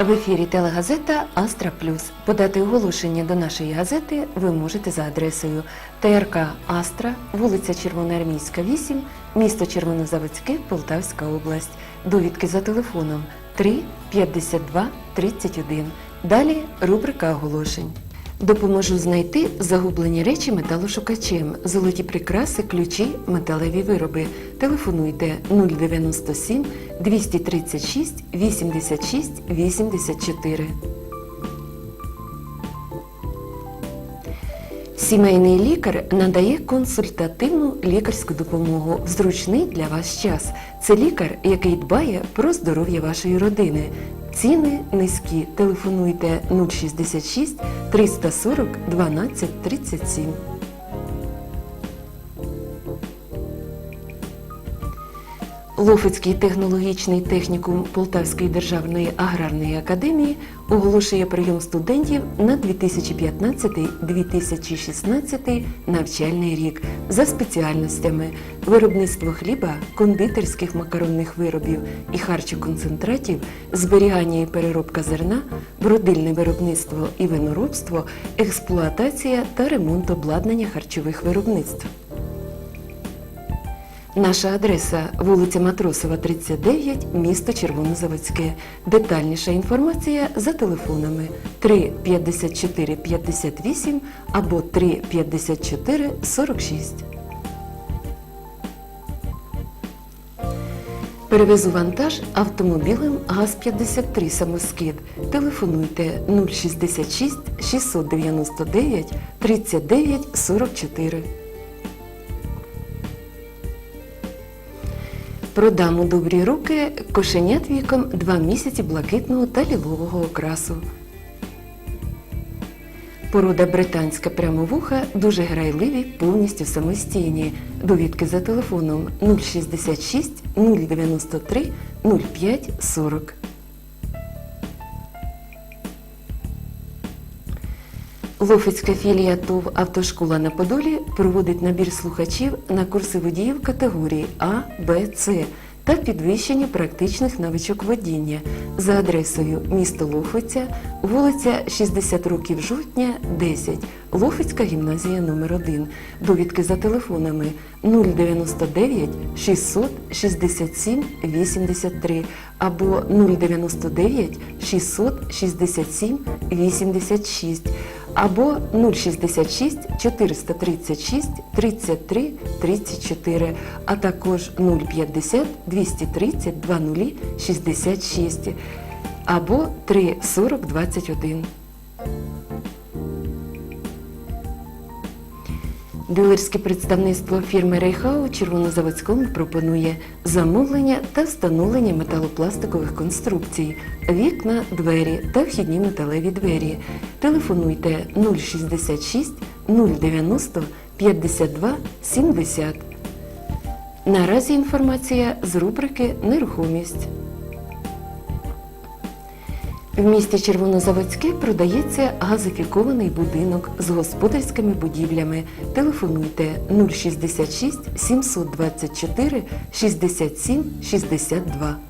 В ефірі телегазета Астра Плюс. Подати оголошення до нашої газети ви можете за адресою ТРК Астра, вулиця Червоноармійська, 8, місто Червонозаводське, Полтавська область. Довідки за телефоном 3 52 31. Далі рубрика оголошень. Допоможу знайти загублені речі металошукачем, золоті прикраси, ключі, металеві вироби. Телефонуйте 097 236 86 84. Сімейний лікар надає консультативну лікарську допомогу в зручний для вас час. Це лікар, який дбає про здоров'я вашої родини. Ціни низькі. Телефонуйте 066 340 12 37. Лофицький технологічний технікум Полтавської державної аграрної академії оголошує прийом студентів на 2015-2016 навчальний рік за спеціальностями виробництво хліба, кондитерських макаронних виробів і харчоконцентратів, зберігання і переробка зерна, бродильне виробництво і виноробство, експлуатація та ремонт обладнання харчових виробництв. Наша адреса вулиця Матросова, 39, місто Червонозаводське. Детальніша інформація за телефонами 3 54 58 або 3 54 46. Перевезу вантаж автомобілем ГАЗ-53 самоскид. Телефонуйте 066 699 39 44. Продам у добрі руки кошенят віком 2 місяці блакитного та лілового окрасу. Порода британська прямовуха дуже грайливі, повністю самостійні. Довідки за телефоном 066 093 05 40. Лофицька філія ТОВ «Автошкола на Подолі проводить набір слухачів на курси водіїв категорії А, Б, С та підвищення практичних навичок водіння за адресою місто Лохвиця, вулиця 60 років жовтня, 10, Лохвицька гімназія номер 1 Довідки за телефонами 099 600 67 83 або 099 600 67 86 або 066 436 33 34, а також 050 230 20 66 або 340 21. Дилерське представництво фірми Рейхау Червонозаводському пропонує замовлення та встановлення металопластикових конструкцій, вікна, двері та вхідні металеві двері. Телефонуйте 066 090 52 70. Наразі інформація з рубрики Нерухомість. В місті Червонозаводське продається газифікований будинок з господарськими будівлями. Телефонуйте 066 724 67 62.